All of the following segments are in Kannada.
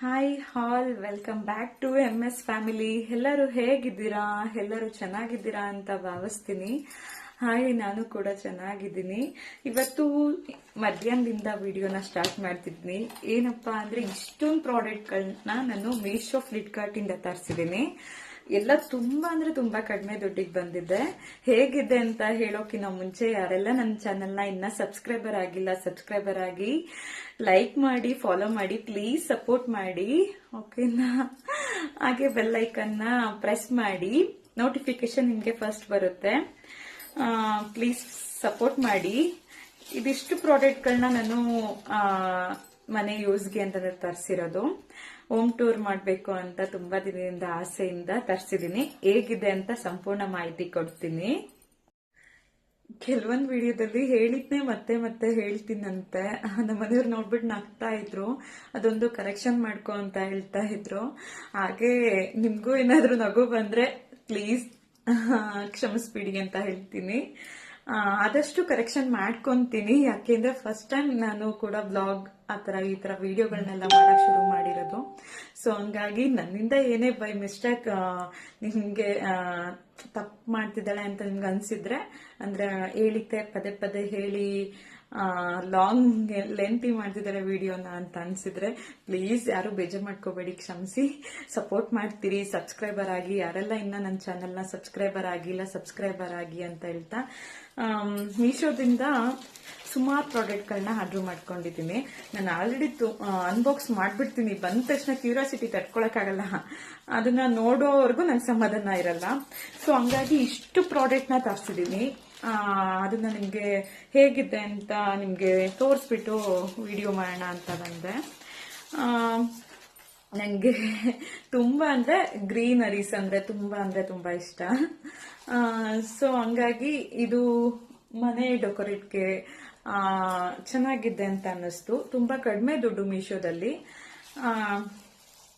Hi all welcome back to M S family ಎಲ್ಲರೂ ಹೇಗಿದ್ದೀರಾ? ಎಲ್ಲರೂ ಚೆನ್ನಾಗಿದ್ದೀರಾ ಅಂತ ಭಾವಿಸ್ತೀನಿ. ಹಾಯ್ ನಾನು ಕೂಡ ಚೆನ್ನಾಗಿದ್ದೀನಿ. ಇವತ್ತು ಮಧ್ಯಾಹ್ನದಿಂದ ವಿಡಿಯೋನ ಸ್ಟಾರ್ಟ್ ಮಾಡ್ತಿದ್ದೀನಿ ಏನಪ್ಪಾ ಅಂದ್ರೆ ಇಷ್ಟೊಂದು ಪ್ರಾಡಕ್ಟ್ಗಳನ್ನ ನಾನು ಮೀಶೋ ಫ್ಲಿಪ್ಕಾರ್ಟ್ ಇಂದ ತರಿಸಿದ್ದೀನಿ. ಎಲ್ಲ ತುಂಬಾ ಅಂದ್ರೆ ತುಂಬಾ ಕಡಿಮೆ ದುಡ್ಡಿಗೆ ಬಂದಿದೆ. ಹೇಗಿದೆ ಅಂತ ಹೇಳೋಕಿನ ಮುಂಚೆ ಯಾರೆಲ್ಲ ನನ್ನ ಚಾನೆಲ್ನ ಇನ್ನ ಸಬ್ಸ್ಕ್ರೈಬರ್ ಆಗಿಲ್ಲ ಸಬ್ಸ್ಕ್ರೈಬರ್ ಆಗಿ ಲೈಕ್ ಮಾಡಿ ಫಾಲೋ ಮಾಡಿ ಪ್ಲೀಸ್ ಸಪೋರ್ಟ್ ಮಾಡಿ. ಓಕೆನಾ ಹಾಗೆ ಬೆಲ್ ಐಕನ್ನ ಪ್ರೆಸ್ ಮಾಡಿ. ನೋಟಿಫಿಕೇಶನ್ ನಿಮಗೆ ಫಸ್ಟ್ ಬರುತ್ತೆ. ಪ್ಲೀಸ್ ಸಪೋರ್ಟ್ ಮಾಡಿ. ಇದಿಷ್ಟು ಪ್ರಾಡಕ್ಟ್ಗಳನ್ನ ನಾನು ಮನೆ ಯೂಸ್ಗೆ ಅಂತ ತರಿಸಿರೋದು. ಹೋಮ್ ಟೂರ್ ಮಾಡಬೇಕು ಅಂತ ತುಂಬಾ ದಿನದಿಂದ ಆಸೆಯಿಂದ ತರಿಸಿದೀನಿ. ಹೇಗಿದೆ ಅಂತ ಸಂಪೂರ್ಣ ಮಾಹಿತಿ ಕೊಡ್ತೀನಿ. ಕೆಲವೊಂದು ವಿಡಿಯೋದಲ್ಲಿ ಹೇಳಿದ್ನೆ ಮತ್ತೆ ಮತ್ತೆ ಹೇಳ್ತೀನಂತೆ. ನಮ್ಮ ಮನೆಯವ್ರು ನೋಡ್ಬಿಟ್ಟು ನಗ್ತಾ ಇದ್ರು. ಅದೊಂದು ಕರೆಕ್ಷನ್ ಮಾಡ್ಕೊ ಅಂತ ಹೇಳ್ತಾ ಇದ್ರು. ಹಾಗೆ ನಿಮಗೂ ಏನಾದರೂ ನಗು ಬಂದ್ರೆ ಪ್ಲೀಸ್ ಕ್ಷಮಿಸ್ಬಿಡಿ ಅಂತ ಹೇಳ್ತೀನಿ. ಆದಷ್ಟು ಕರೆಕ್ಷನ್ ಮಾಡ್ಕೊಂತೀನಿ. ಯಾಕೆಂದ್ರೆ ಫಸ್ಟ್ ಟೈಮ್ ನಾನು ಕೂಡ ಬ್ಲಾಗ್ ಆ ತರ ಈ ತರ ವಿಡಿಯೋಗಳನ್ನೆಲ್ಲ ಮಾಡಕ್ ಶುರು ಮಾಡಿರೋದು. ಸೊ ಹಂಗಾಗಿ ನನ್ನಿಂದ ಏನೇ ಬೈ ಮಿಸ್ಟೇಕ್ ನಿಮಗೆ ತಪ್ಪು ಮಾಡ್ತಿದ್ದಾಳೆ ಅಂತ ನಿಮ್ಗೆ ಅನ್ಸಿದ್ರೆ, ಅಂದ್ರೆ ಹೇಳಿದ್ದೆ, ಪದೇ ಪದೇ ಹೇಳಿ ಲಾಂಗ್ ಲೆಂತಿ ಮಾಡ್ತಿದ್ದಾರೆ ವಿಡಿಯೋನ ಅಂತ ಅನ್ಸಿದ್ರೆ ಪ್ಲೀಸ್ ಯಾರು ಬೇಜಾರು ಮಾಡ್ಕೋಬೇಡಿ, ಕ್ಷಮಿಸಿ. ಸಪೋರ್ಟ್ ಮಾಡ್ತೀರಿ ಸಬ್ಸ್ಕ್ರೈಬರ್ ಆಗಿ. ಯಾರೆಲ್ಲ ಇನ್ನ ನನ್ನ ಚಾನೆಲ್ನ ಸಬ್ಸ್ಕ್ರೈಬರ್ ಆಗಿಲ್ಲ ಸಬ್ಸ್ಕ್ರೈಬರ್ ಆಗಿ ಅಂತ ಹೇಳ್ತಾ ಮೀಶೋದಿಂದ ಸುಮಾರು ಪ್ರಾಡಕ್ಟ್ಗಳನ್ನ ಆರ್ಡರ್ ಮಾಡ್ಕೊಂಡಿದ್ದೀನಿ. ನಾನು ಆಲ್ರೆಡಿ ಅನ್ಬಾಕ್ಸ್ ಮಾಡ್ಬಿಡ್ತೀನಿ. ಬಂದ ತಕ್ಷಣ ಕ್ಯೂರಿಯಾಸಿಟಿ ತಡ್ಕೊಳಕ್ಕಾಗಲ್ಲ ಅದನ್ನ ನೋಡೋವರೆಗೂ ನಂಗೆ ಸಮಾಧಾನ ಇರಲ್ಲ. ಸೊ ಹಂಗಾಗಿ ಇಷ್ಟು ಪ್ರಾಡಕ್ಟ್ನ ತರಿಸಿದ್ದೀನಿ ಅದನ್ನ ನಿಮಗೆ ಹೇಗಿದೆ ಅಂತ ನಿಮಗೆ ತೋರಿಸ್ಬಿಟ್ಟು ವಿಡಿಯೋ ಮಾಡೋಣ ಅಂತ ಬಂದೆ. ನನಗೆ ತುಂಬಾ ಅಂದ್ರೆ ಗ್ರೀನರೀಸ್ ಅಂದ್ರೆ ತುಂಬಾ ಅಂದ್ರೆ ತುಂಬಾ ಇಷ್ಟ. ಸೊ ಹಂಗಾಗಿ ಇದು ಮನೆ ಡೆಕೋರೇಟ್ಗೆ ಚೆನ್ನಾಗಿದೆ ಅಂತ ಅನ್ನಿಸ್ತು. ತುಂಬಾ ಕಡಿಮೆ ದುಡ್ಡು ಮೀಶೋದಲ್ಲಿ.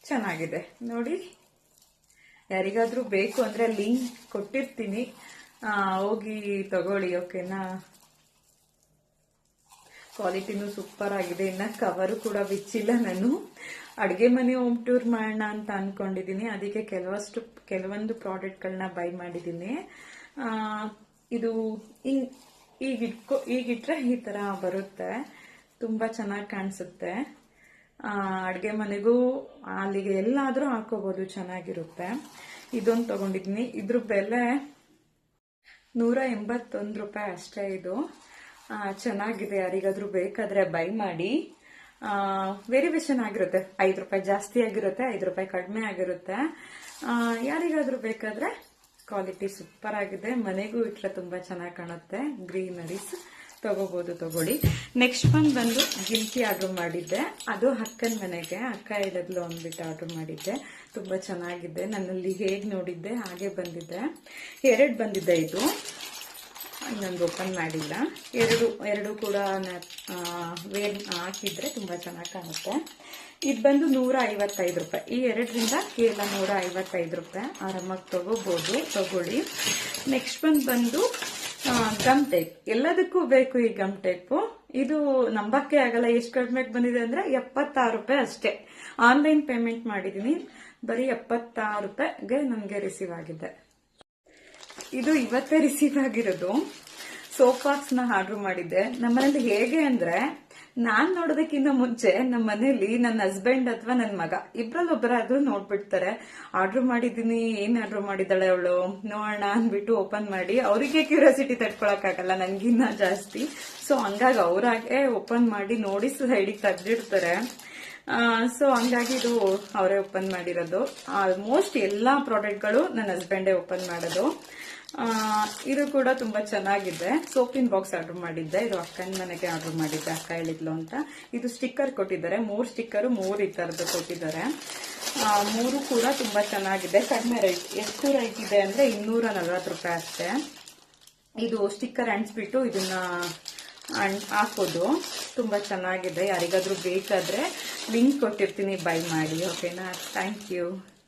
ಚೆನ್ನಾಗಿದೆ. ನೋಡಿ, ಯಾರಿಗಾದ್ರೂ ಬೇಕು ಅಂದ್ರೆ ಲಿಂಕ್ ಕೊಟ್ಟಿರ್ತೀನಿ. ಹೋಗಿ ತಗೊಳ್ಳಿ, ಓಕೆನಾ? ಕ್ವಾಲಿಟಿನೂ ಸೂಪರ್ ಆಗಿದೆ. ಇನ್ನ ಕವರು ಕೂಡ ಬಿಚ್ಚಿಲ್ಲ ನಾನು. ಅಡುಗೆ ಮನೆ ಹೋಮ್ ಟೂರ್ ಮಾಡೋಣ ಅಂತ ಅಂದ್ಕೊಂಡಿದ್ದೀನಿ ಅದಕ್ಕೆ ಕೆಲವಷ್ಟು, ಕೆಲವೊಂದು ಪ್ರಾಡಕ್ಟ್ಗಳನ್ನ ಬೈ ಮಾಡಿದ್ದೀನಿ. ಇದು ಹಿಂಗ್- ಈಗ ಇಟ್ಕೊ ಈಗಿಟ್ರೆ ಈ ತರ ಬರುತ್ತೆ. ತುಂಬಾ ಚೆನ್ನಾಗಿ ಕಾಣಿಸುತ್ತೆ. ಅಡುಗೆ ಮನೆಗೂ ಅಲ್ಲಿಗೆ ಎಲ್ಲಾದ್ರೂ ಹಾಕೋಬಹುದು ಚೆನ್ನಾಗಿರುತ್ತೆ. ಇದೊಂದು ತಗೊಂಡಿದ್ದೀನಿ. ಇದ್ರ ಬೆಲೆ ನೂರ ಎಂಬತ್ತೊಂದು ರೂಪಾಯಿ ಅಷ್ಟೇ ಇದು. ಚೆನ್ನಾಗಿದೆ, ಯಾರಿಗಾದ್ರೂ ಬೇಕಾದ್ರೆ ಬೈ ಮಾಡಿ. ವೇರಿಯೇಷನ್ ಆಗಿರುತ್ತೆ. ಐದು ರೂಪಾಯಿ ಜಾಸ್ತಿ ಆಗಿರುತ್ತೆ, ಐದು ರೂಪಾಯಿ ಕಡಿಮೆ ಆಗಿರುತ್ತೆ. ಯಾರಿಗಾದ್ರೂ ಬೇಕಾದ್ರೆ ಕ್ವಾಲಿಟಿ ಸೂಪರ್ ಆಗಿದೆ. ಮನೆಗೂ ಇಟ್ಟರೆ ತುಂಬಾ ಚೆನ್ನಾಗಿ ಕಾಣುತ್ತೆ. ಗ್ರೀನರೀಸ್ ತಗೋಬಹುದು ತಗೊಳ್ಳಿ. ನೆಕ್ಸ್ಟ್ ಬಂದ್ ಬಂದು ಗಿಲ್ಕಿ ಆರ್ಡರ್ ಮಾಡಿದ್ದೆ. ಅದು ಅಕ್ಕನ ಮನೆಗೆ. ಅಕ್ಕ ಹೇಳಿದ್ಲು ಅಂದ್ಬಿಟ್ಟು ಆರ್ಡರ್ ಮಾಡಿದ್ದೆ. ತುಂಬಾ ಚೆನ್ನಾಗಿದೆ. ನನ್ನಲ್ಲಿ ಹೇಗ್ ನೋಡಿದ್ದೆ, ಹಾಗೆ ಬಂದಿದ್ದೆ ಎರಡು ಬಂದಿದ್ದೆ ಇದು. ಇನ್ನೊಂದು ಓಪನ್ ಮಾಡಿಲ್ಲ. ಎರಡು ಎರಡು ಕೂಡ ವೇರ್ ಹಾಕಿದ್ರೆ ತುಂಬಾ ಚೆನ್ನಾಗಿ ಕಾಣುತ್ತೆ. ಇದು ಬಂದು ನೂರ ಐವತ್ತೈದು ರೂಪಾಯಿ. ಈ ಎರಡರಿಂದ ಕೇವಲ ನೂರ ಐವತ್ತೈದು ರೂಪಾಯಿ. ಆರಾಮಾಗಿ ತಗೋಬಹುದು ತಗೊಳ್ಳಿ. ನೆಕ್ಸ್ಟ್ ಬಂದು ಬಂದು ಗಮ್ ಟೇಪ್ ಎಲ್ಲದಕ್ಕೂ ಬೇಕು ಈ ಗಮ್ ಟೇಪ್ ಇದು ನಂಬಕ್ಕೆ ಆಗಲ್ಲ, ಎಷ್ಟು ಕಡಿಮೆಗೆ ಬಂದಿದೆ ಅಂದ್ರೆ ಎಪ್ಪತ್ತಾರು ರೂಪಾಯಿ ಅಷ್ಟೇ. ಆನ್ಲೈನ್ ಪೇಮೆಂಟ್ ಮಾಡಿದೀನಿ. ಬರೀ ಎಪ್ಪತ್ತಾರು ರೂಪಾಯಿಗೆ ನನಗೆ ರಿಸೀವ್ ಆಗಿದೆ. ಇದು ಇವತ್ತೇ ರಿಸೀವ್ ಆಗಿರೋದು. ಸೋಫಾಕ್ಸ್ನ ಆರ್ಡರ್ ಮಾಡಿದ್ದೆ. ನಮ್ಮನೇಲಿ ಹೇಗೆ ಅಂದ್ರೆ ನಾನ್ ನೋಡೋದಕ್ಕಿಂತ ಮುಂಚೆ ನಮ್ಮ ಮನೇಲಿ ನನ್ನ ಹಸ್ಬೆಂಡ್ ಅಥವಾ ನನ್ನ ಮಗ ಇಬ್ರಲ್ಲಿ ಒಬ್ಬರಾದ್ರೂ ನೋಡ್ಬಿಡ್ತಾರೆ. ಆರ್ಡರ್ ಮಾಡಿದೀನಿ ಏನ್ ಆರ್ಡರ್ ಮಾಡಿದಾಳೆ ಅವಳು? ನೋಡೋಣ, ಅಂದ್ಬಿಟ್ಟು ಓಪನ್ ಮಾಡಿ ಅವರಿಗೆ ಕ್ಯೂರಿಯಾಸಿಟಿ ತಡ್ಕೊಳಕ್ಕಾಗಲ್ಲ ನನ್ಗಿನ್ನ ಜಾಸ್ತಿ. ಸೊ ಹಂಗಾಗಿ ಅವರಾಗೆ ಓಪನ್ ಮಾಡಿ ನೋಡಿ ಸೈಡಿಗೆ ತೆಗ್ದಿಡ್ತಾರೆ. ಸೊ ಹಂಗಾಗಿ ಇದು ಅವರೇ ಓಪನ್ ಮಾಡಿರೋದು. ಆಲ್ಮೋಸ್ಟ್ ಎಲ್ಲಾ ಪ್ರಾಡಕ್ಟ್ಗಳು ನನ್ನ ಹಸ್ಬೆಂಡೇ ಓಪನ್ ಮಾಡೋದು. ಇದು ಕೂಡ ತುಂಬಾ ಚೆನ್ನಾಗಿದೆ. ಸೋಪಿನ್ ಬಾಕ್ಸ್ ಆರ್ಡರ್ ಮಾಡಿದ್ದೆ. ಇದು ಅಕ್ಕನ ಮನೆಗೆ ಆರ್ಡರ್ ಮಾಡಿದ್ದೆ, ಅಕ್ಕ ಹೇಳಿದ್ಲು ಅಂತ. ಇದು ಸ್ಟಿಕ್ಕರ್ ಕೊಟ್ಟಿದ್ದಾರೆ. ಮೂರ್ ಸ್ಟಿಕ್ಕರ್, ಮೂರ್ ಈ ತರದ್ದು ಕೊಟ್ಟಿದ್ದಾರೆ. ಮೂರು ಕೂಡ ತುಂಬಾ ಚೆನ್ನಾಗಿದೆ. ಕಡಿಮೆ ರೈಟ್, ಎಷ್ಟು ರೈಟ್ ಇದೆ ಅಂದ್ರೆ ಇನ್ನೂರ ನಲ್ವತ್ತು ರೂಪಾಯಿ ಅಷ್ಟೇ. ಇದು ಸ್ಟಿಕ್ಕರ್ ಅಂಟಿಸ್ಬಿಟ್ಟು ಇದನ್ನ ಹಾಕೋದು. ತುಂಬಾ ಚೆನ್ನಾಗಿದೆ. ಯಾರಿಗಾದ್ರೂ ಬೇಕಾದ್ರೆ ಲಿಂಕ್ ಕೊಟ್ಟಿರ್ತೀನಿ. ಬೈ ಮಾಡಿ. ಓಕೆನಾ? Thank you.